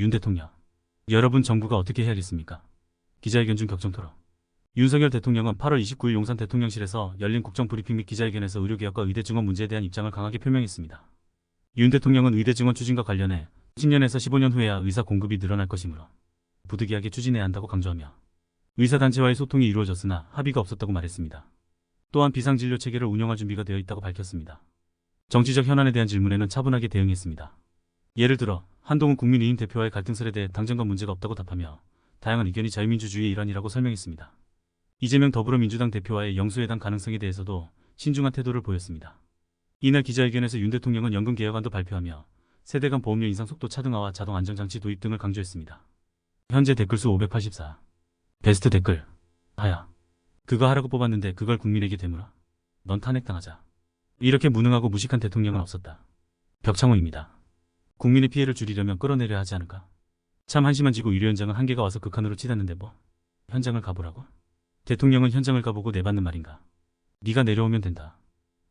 윤 대통령. 여러분 정부가 어떻게 해야겠습니까? 기자회견 중 격정 토론. 윤석열 대통령은 8월 29일 용산 대통령실에서 열린 국정 브리핑 및 기자회견에서 의료개혁과 의대 증원 문제에 대한 입장을 강하게 표명했습니다. 윤 대통령은 의대 증원 추진과 관련해 10년에서 15년 후에야 의사 공급이 늘어날 것이므로 부득이하게 추진해야 한다고 강조하며 의사단체와의 소통이 이루어졌으나 합의가 없었다고 말했습니다. 또한 비상진료 체계를 운영할 준비가 되어 있다고 밝혔습니다. 정치적 현안에 대한 질문에는 차분하게 대응했습니다. 예를 들어 한동훈 국민의힘 대표와의 갈등설에 대해 당정과 문제가 없다고 답하며 다양한 의견이 자유민주주의의 일환이라고 설명했습니다. 이재명 더불어민주당 대표와의 영수회담 가능성에 대해서도 신중한 태도를 보였습니다. 이날 기자회견에서 윤 대통령은 연금 개혁안도 발표하며 세대 간 보험료 인상 속도 차등화와 자동 안전장치 도입 등을 강조했습니다. 현재 댓글수 584. 베스트 댓글. 하야. 그거 하라고 뽑았는데 그걸 국민에게 되물어. 넌 탄핵당하자. 이렇게 무능하고 무식한 대통령은 없었다. 벽창호입니다. 국민의 피해를 줄이려면 끌어내려야 하지 않을까? 참 한심한 지구 현장은 한계가 와서 극한으로 치닫는데 뭐? 현장을 가보라고? 대통령은 현장을 가보고 내받는 말인가? 네가 내려오면 된다.